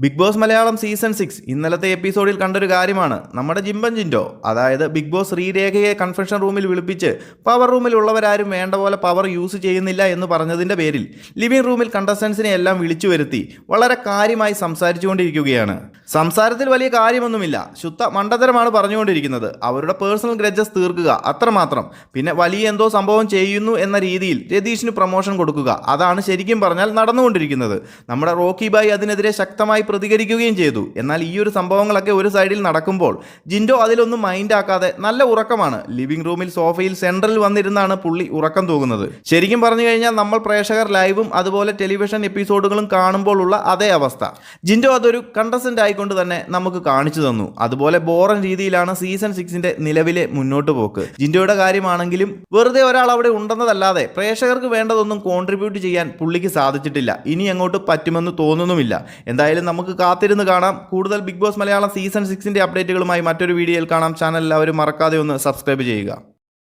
Big boss Malayalam season six ഇന്നലത്തെ എപ്പിസോഡിൽ കണ്ടൊരു കാര്യമാണ്. നമ്മുടെ ജിംബൻ ജിൻഡോ അതായത് ബിഗ് ബോസ് ശ്രീരേഖയെ കൺഫെഷൻ റൂമിൽ വിളിപ്പിച്ച് പവർ റൂമിലുള്ളവരാരും വേണ്ട പോലെ പവർ യൂസ് ചെയ്യുന്നില്ല എന്ന് പറഞ്ഞതിന്റെ പേരിൽ ലിവിംഗ് റൂമിൽ കണ്ടസ്റ്റൻസിനെ എല്ലാം വിളിച്ചു വരുത്തി വളരെ കാര്യമായി സംസാരിച്ചുകൊണ്ടിരിക്കുകയാണ്. സംസാരത്തിൽ വലിയ കാര്യമൊന്നുമില്ല. ശുദ്ധ മണ്ടത്തരമാണ് പറഞ്ഞുകൊണ്ടിരിക്കുന്നത്. അവരുടെ പേഴ്സണൽ ഗ്രജസ് തീർക്കുക അത്രമാത്രം. പിന്നെ വലിയ എന്തോ സംഭവം ചെയ്യുന്നു എന്ന രീതിയിൽ രതീഷിന് പ്രൊമോഷൻ കൊടുക്കുക അതാണ് ശരിക്കും പറഞ്ഞാൽ നടന്നുകൊണ്ടിരിക്കുന്നത്. നമ്മുടെ റോക്കി ബായി അതിനെതിരെ ശക്തമായി പ്രതികരിക്കുകയും ചെയ്തു. എന്നാൽ ഈ ഒരു സംഭവങ്ങളൊക്കെ ഒരു സൈഡിൽ നടക്കുമ്പോൾ ജിൻഡോ അതിലൊന്നും മൈൻഡ് ആക്കാതെ നല്ല ഉറക്കമാണ്. ലിവിംഗ് റൂമിൽ സോഫയിൽ സെൻട്രൽ വന്നിരുന്നാണ് പുള്ളി ഉറക്കം തൂങ്ങുന്നത്. ശരിക്കും പറഞ്ഞു കഴിഞ്ഞാൽ നമ്മൾ പ്രേക്ഷകർ ലൈവും അതുപോലെ ടെലിവിഷൻ എപ്പിസോഡുകളും കാണുമ്പോഴുള്ള അതേ അവസ്ഥ. ജിൻഡോ അതൊരു കണ്ടസ്റ്റന്റ് ആയിക്കൊണ്ട് തന്നെ നമുക്ക് കാണിച്ചു തന്നു. അതുപോലെ ബോറൻ രീതിയിലാണ് സീസൺ സിക്സിന്റെ നിലവിലെ മുന്നോട്ട് പോക്ക്. ജിൻഡോയുടെ കാര്യമാണെങ്കിലും വെറുതെ ഒരാൾ അവിടെ ഉണ്ടെന്നതല്ലാതെ പ്രേക്ഷകർക്ക് വേണ്ടതൊന്നും കോൺട്രിബ്യൂട്ട് ചെയ്യാൻ പുള്ളിക്ക് സാധിച്ചിട്ടില്ല. ഇനി അങ്ങോട്ട് പറ്റുമെന്ന് തോന്നുന്നുമില്ല. എന്തായാലും നമുക്ക് കാത്തിരുന്ന് കാണാം. കൂടുതൽ ബിഗ് ബോസ് മലയാളം സീസൺ സിക്സിന്റെ അപ്ഡേറ്റുകളുമായി മറ്റൊരു വീഡിയോയിൽ കാണാം. ചാനൽ എല്ലാവരും മറക്കാതെ ഒന്ന് സബ്സ്ക്രൈബ് ചെയ്യുക.